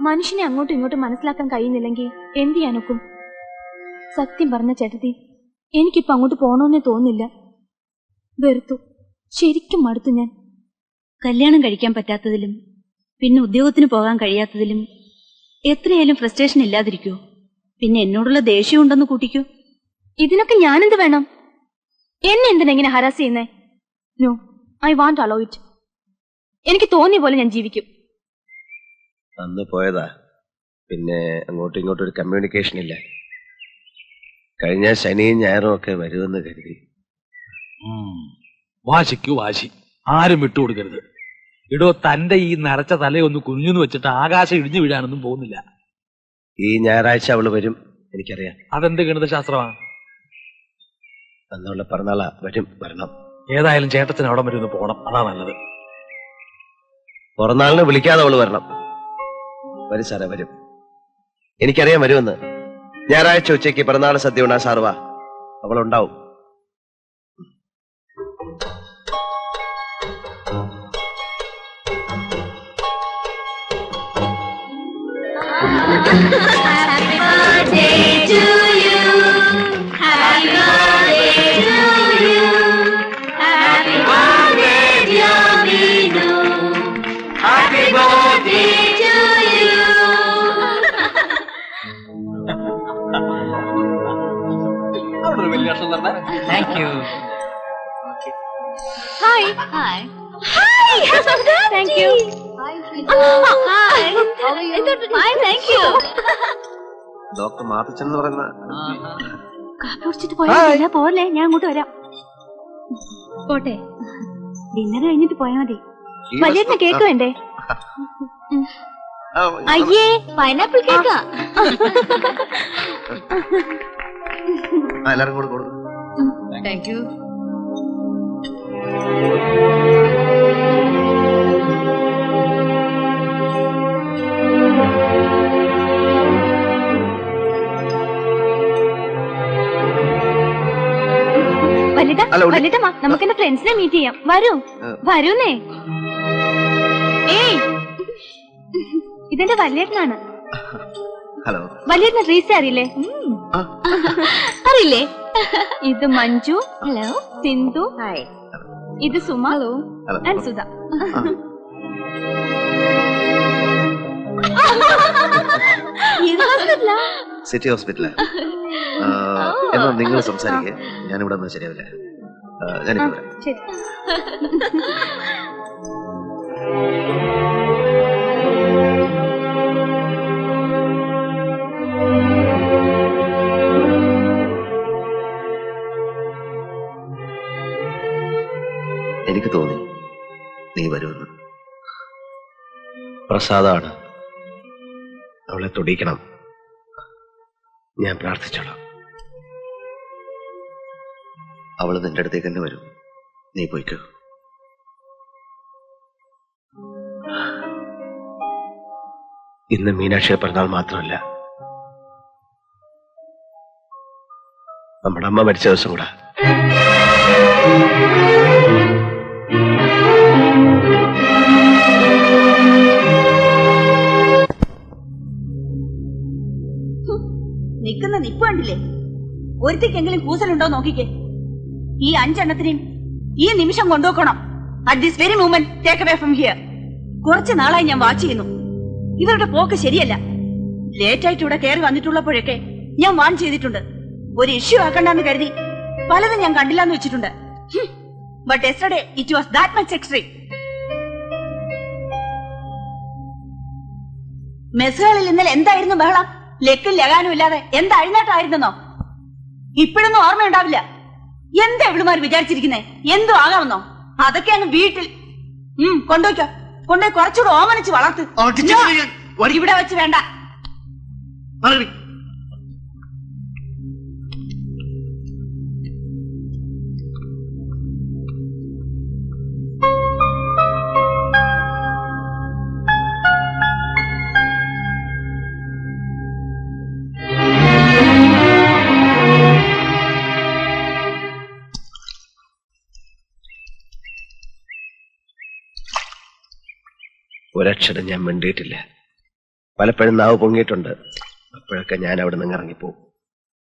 മനുഷ്യനെ അങ്ങോട്ടും ഇങ്ങോട്ടും മനസ്സിലാക്കാൻ കഴിയുന്നില്ലെങ്കിൽ എന്ത് ചെയ്യാനൊക്കും സത്യം പറഞ്ഞ ചേട്ടത്തി എനിക്കിപ്പോ അങ്ങോട്ട് പോകണമെന്നേ തോന്നില്ല വെറുത്തു. ശരിക്കും മടുത്തു ഞാൻ. കല്യാണം കഴിക്കാൻ പറ്റാത്തതിലും പിന്നെ ഉദ്യോഗത്തിന് പോകാൻ കഴിയാത്തതിലും എത്രയായാലും ഫ്രസ്ട്രേഷൻ ഇല്ലാതിരിക്കോ. പിന്നെ എന്നോടുള്ള ദേഷ്യം ഉണ്ടെന്ന് കൂട്ടിക്കോ. ഇതിനൊക്കെ ഞാനെന്ത് വേണം? എന്നെ എന്തിനാ ഇങ്ങനെ ഹരാസ് ചെയ്യുന്നേ? No I want allow it എനിക്ക് തോന്നിയ പോലെ ഞാൻ ജീവിക്കും. അന്ന് പോയതാ. പിന്നെ അങ്ങോട്ടും ഇങ്ങോട്ടും ഒരു കമ്മ്യൂണിക്കേഷൻ ഇല്ല. കഴിഞ്ഞ ശനിയും ഞായറും ഒക്കെ വരുമെന്ന് കരുതി. വാശിക്കു വാശിക്ക് വാശി. ആരും വിട്ടുകൊടുക്കരുത് ഇടോ തന്റെ ഈ നരച്ച തലയൊന്ന് കുഞ്ഞുന്ന് വെച്ചിട്ട് ആകാശം ഇടിഞ്ഞു വീഴാനൊന്നും പോകുന്നില്ല. ഈ ഞായറാഴ്ച അവൾ വരും എനിക്കറിയാം. അതെന്ത് ഗണിതശാസ്ത്രമാണ് അന്നുള്ള പിറന്നാളാ വരും വരണം. ഏതായാലും ചേട്ടത്തിന് അവിടെ വരെ ഒന്ന് പോകണം അതാ നല്ലത്. പിറന്നാളിനെ വിളിക്കാതെ അവൾ വരണം. വരും സാറേ വരും. എനിക്കറിയാൻ വരുമെന്ന്. ഞായറാഴ്ച ഉച്ചയ്ക്ക് പിറന്നാൾ സദ്യ ഉണ്ടാ സാർ വാ അവളുണ്ടാവും hi hi thank you thank you doctor Mathachan എന്ന് പറയുന്ന കുടിച്ചിട്ട് പോയാ പോലെ. ഞാൻ അങ്ങോട്ട് വരാം. പോട്ടെ. ഡിന്നർ കഴിഞ്ഞിട്ട് പോയാ മതി. വലിയ കേക്ക് വേണ്ടേ? അയ്യേ പൈനാപ്പിൾ കേക്കാ എല്ലാവരും കൂടെ കൊടുക്കും. താങ്ക് യു അല്ല, വല്ലിട്ട നമുക്ക് എന്റെ ഫ്രണ്ട്സിനെ മീറ്റ് ചെയ്യാം. വരൂ. ആ. വരൂന്നേ. ഏയ്. ഇതെന്റെ വല്യേട്ടനാണ്. ഹലോ. വലിയ റീസ അറിയില്ലേ. അറിയില്ലേ ഇത് മഞ്ജു ഹലോ സിന്ധു ഹായ് ഇത് Suma hello and Sudha city ഹോസ്പിറ്റലാ എന്നാ നിങ്ങൾ സംസാരിക്കേ ഞാനിവിടെ ഒന്നും ശരിയാവില്ല ആ, എനിക്ക് തോന്നി. നീ വരുമെന്ന്. പ്രസാദാണ്. അവളെ തൊടിക്കണം ഞാൻ പ്രാർത്ഥിച്ചോളാം. അവൾ നിന്റെ അടുത്തേക്ക് തന്നെ വരും. നീ പോയിക്കോ. ഇന്ന് മീനാക്ഷിയുടെ പറഞ്ഞാൽ മാത്രമല്ല. നമ്മുടെ അമ്മ മരിച്ച ദിവസം കൂടെ. നിൽക്കുന്ന നിപ്പ് കണ്ടില്ലേ? ഒരുത്തിക്കെങ്കിലും കൂസലുണ്ടോ നോക്കിക്കേ. ഈ അഞ്ചെണ്ണത്തിനെയും ഈ നിമിഷം കൊണ്ടുപോക്കണം at this very moment take away from here കുറച്ച് നാളായി ഞാൻ വാച്ച് ചെയ്യുന്നു. ഇവരുടെ പോക്ക് ശരിയല്ല. ലേറ്റ് ആയിട്ട് ഇവിടെ കയറി വന്നിട്ടുള്ളപ്പോഴൊക്കെ ഞാൻ വാൺ ചെയ്തിട്ടുണ്ട്. ഒരു ഇഷ്യൂ ആക്കണ്ടെന്ന് കരുതി പലതും ഞാൻ കണ്ടില്ലാന്ന് വെച്ചിട്ടുണ്ട്. But yesterday it was that much extreme. മെസ്സുകളിൽ ഇന്നലെ എന്തായിരുന്നു ബഹളം? ലക്കും ലകാനും ഇല്ലാതെ എന്താ അഴിഞ്ഞാട്ടായിരുന്നെന്നോ ഇപ്പോഴൊന്നും ഓർമ്മയുണ്ടാവില്ല. എന്താ ഇവിടുമാർ വിചാരിച്ചിരിക്കുന്നേ? എന്തോ ആകാമെന്നോ? അതൊക്കെയാണ് വീട്ടിൽ ഉം കൊണ്ടുപോയിക്കോ. കൊണ്ടുപോയി കുറച്ചുകൂടെ ഓമനിച്ച് വളർത്ത്. ഇവിടെ വെച്ച് വേണ്ട. ഒരക്ഷരം ഞാൻ മിണ്ടിയിട്ടില്ല. പലപ്പോഴും നാവ് പൊങ്ങിയിട്ടുണ്ട്. അപ്പോഴൊക്കെ ഞാൻ അവിടെ നിന്ന് ഇറങ്ങിപ്പോവും.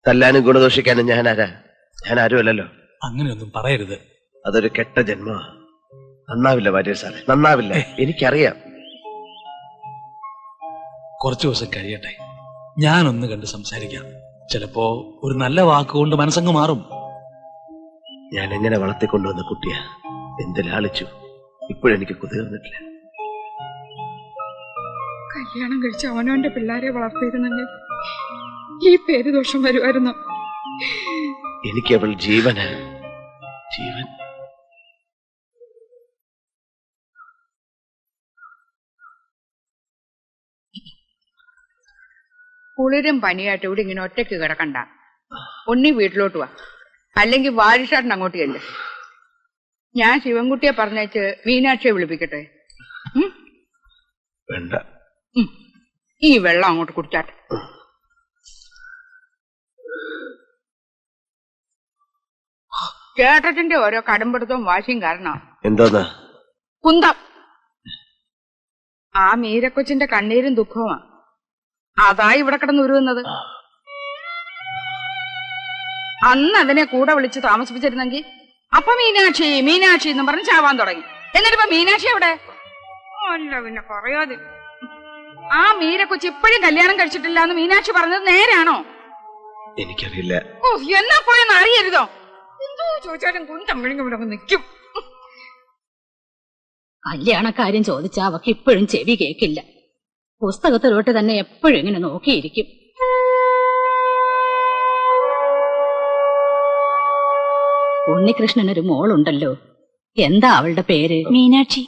തല്ലാനും ഗുണദോഷിക്കാനും ഞാൻ ആരാ? ഞാൻ ആരുമല്ലല്ലോ അങ്ങനെയൊന്നും പറയരുത്. അതൊരു കെട്ട ജന്മ നന്നാവില്ല വാര്യ സാറേ നന്നാവില്ല. എനിക്കറിയാം. കുറച്ചു ദിവസം കഴിയട്ടെ. ഞാനൊന്ന് കണ്ട് സംസാരിക്കാം. ചിലപ്പോ ഒരു നല്ല വാക്കുകൊണ്ട് മനസ്സങ്ങ് മാറും. ഞാൻ എങ്ങനെ വളർത്തിക്കൊണ്ടുവന്ന കുട്ടിയാ? എന്ത് ലാളിച്ചു ഇപ്പോഴെനിക്ക് കുതിർന്നിട്ടില്ല. കല്യാണം കഴിച്ച് അവനവന്റെ പിള്ളേരെ വളർത്തിയിരുന്നെങ്കിൽ ഈ പേര് ദോഷം വരുമായിരുന്നു. എനിക്ക് അവൾ ജീവന് ജീവൻ. കുളിരും പനിയായിട്ട് ഇവിടെ ഇങ്ങനെ ഒറ്റയ്ക്ക് കിടക്കണ്ട. ഒന്നി വീട്ടിലോട്ട് വാ. അല്ലെങ്കിൽ വാരിഷാട്ടൻ അങ്ങോട്ട് ചെല്ല്. ഞാൻ ശിവൻകുട്ടിയെ പറഞ്ഞേച്ച് മീനാക്ഷിയെ വിളിപ്പിക്കട്ടെ? വേണ്ട. ഈ വെള്ളം അങ്ങോട്ട് കുടിച്ചാട്ടെ ചേട്ടത്തിന്റെ ഓരോ കടുംപിടുത്തവും വാശിയും കാരണം എന്താ കുന്തം. ആ മീരക്കൊച്ചിന്റെ കണ്ണീരും ദുഃഖവുമാ. അതാ ഇവിടെ കിടന്ന് ഉരുകുന്നത്. അന്ന് അതിനെ കൂടെ വിളിച്ച് താമസിപ്പിച്ചിരുന്നെങ്കിൽ അപ്പൊ മീനാക്ഷി മീനാക്ഷി എന്നും പറഞ്ഞ് ചാവാൻ തുടങ്ങി. എന്നിട്ടിപ്പോ മീനാക്ഷി എവിടെ? അല്ല പിന്നെ പറയാതെ ആ മീരക്കൊച്ചി ഇപ്പോഴും കല്യാണം കഴിച്ചിട്ടില്ല എന്ന് മീനാക്ഷി പറഞ്ഞത് നേരാണോ? എനിക്കറിയില്ല. ഓ എന്നാ പോയെന്ന് അറിയരുതോ? എന്തോ ചോദിച്ചാലും കുന്തം വിഴുങ്ങി ഇവിടെ നിൽക്കും. കല്യാണക്കാര്യം ചോദിച്ച അവക്ക് ഇപ്പോഴും ചെവി കേക്കില്ല. പുസ്തകത്തിലോട്ട് തന്നെ എപ്പോഴും ഇങ്ങനെ നോക്കിയിരിക്കും. ഉണ്ണികൃഷ്ണനൊരു മോളുണ്ടല്ലോ. എന്താ അവളുടെ പേര്? മീനാക്ഷി.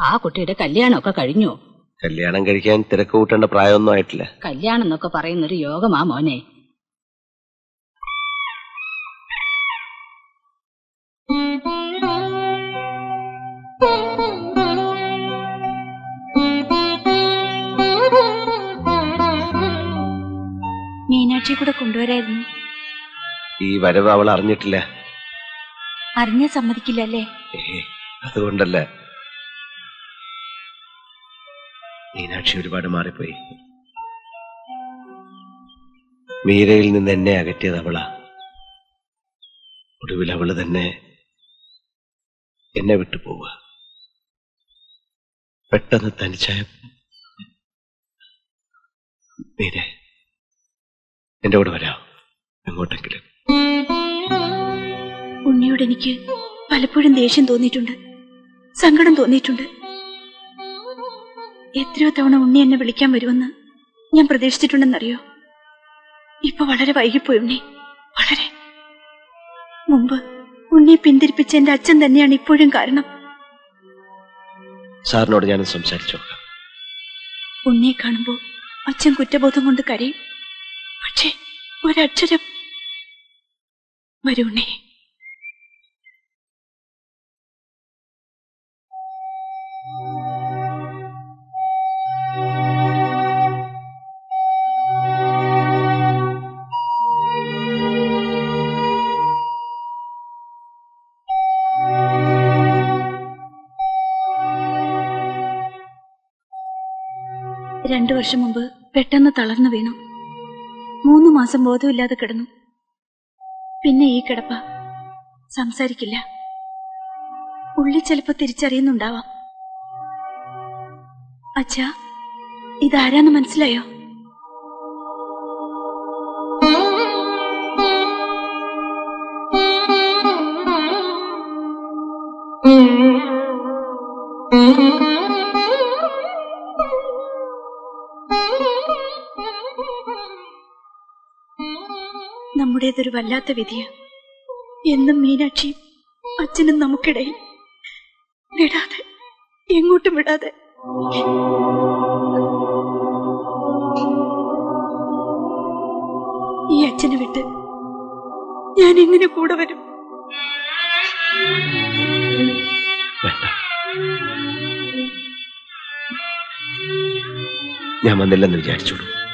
ആ കുട്ടിയുടെ കല്യാണമൊക്കെ കഴിഞ്ഞോ? കല്യാണം കഴിക്കാൻ തിരക്ക് കൂട്ടേണ്ട പ്രായമൊന്നും ആയിട്ടില്ല. കല്യാണം എന്നൊക്കെ പറയുന്നൊരു യോഗമാ മോനെ. മീനാക്ഷി കൂടെ കൊണ്ടുവരായിരുന്നു. ഈ വരവ് അവൾ അറിഞ്ഞിട്ടില്ല. അറിഞ്ഞാ സമ്മതിക്കില്ല അല്ലേ ഏ അതുകൊണ്ടല്ല. മീനാക്ഷി ഒരുപാട് മാറിപ്പോയി. മീരയിൽ നിന്ന് എന്നെ അകറ്റിയത് അവളാ. ഒടുവിൽ അവൾ തന്നെ എന്നെ വിട്ടു പോവുക. പെട്ടെന്ന് തനിച്ചായ മീരെ എന്റെ കൂടെ വരാ. എങ്ങോട്ടെങ്കിലും. ഉണ്ണിയോട് എനിക്ക് പലപ്പോഴും ദേഷ്യം തോന്നിയിട്ടുണ്ട്. സങ്കടം തോന്നിയിട്ടുണ്ട്. എത്രയോ തവണ ഉണ്ണി എന്നെ വിളിക്കാൻ വരുമെന്ന് ഞാൻ പ്രതീക്ഷിച്ചിട്ടുണ്ടെന്നറിയോ? ഇപ്പൊ വളരെ വൈകിപ്പോയി ഉണ്ണി. വളരെ. മുമ്പ് ഉണ്ണിയെ പിന്തിരിപ്പിച്ച എന്റെ അച്ഛൻ തന്നെയാണ് ഇപ്പോഴും കാരണം. സാറിനോട് ഞാൻ സംസാരിച്ചു ഉണ്ണിയെ കാണുമ്പോ അച്ഛൻ കുറ്റബോധം കൊണ്ട് കരയും. പക്ഷേ ഒരക്ഷരം വരൂ ഉണ്ണി. രണ്ടു വർഷം മുമ്പ് പെട്ടെന്ന് തളർന്നു വീണു. മൂന്ന് മാസം ബോധമില്ലാതെ കിടന്നു. പിന്നെ ഈ കിടപ്പ സംസാരിക്കില്ല. ഉള്ളി ചിലപ്പോ തിരിച്ചറിയുന്നുണ്ടാവാം. അച്ഛാ ഇതാരാന്ന് മനസ്സിലായോ? നമ്മുടേതൊരു വല്ലാത്ത വിധിയാ. എന്നും മീനാക്ഷി അച്ഛനും നമുക്കിടയിൽ. വിടാതെ എങ്ങോട്ടും വിടാതെ. ഈ അച്ഛനെ വിട്ട് ഞാൻ എങ്ങനെ കൂടെ വരും? ഞാൻ വന്നില്ലെന്ന് വിചാരിച്ചോളൂ.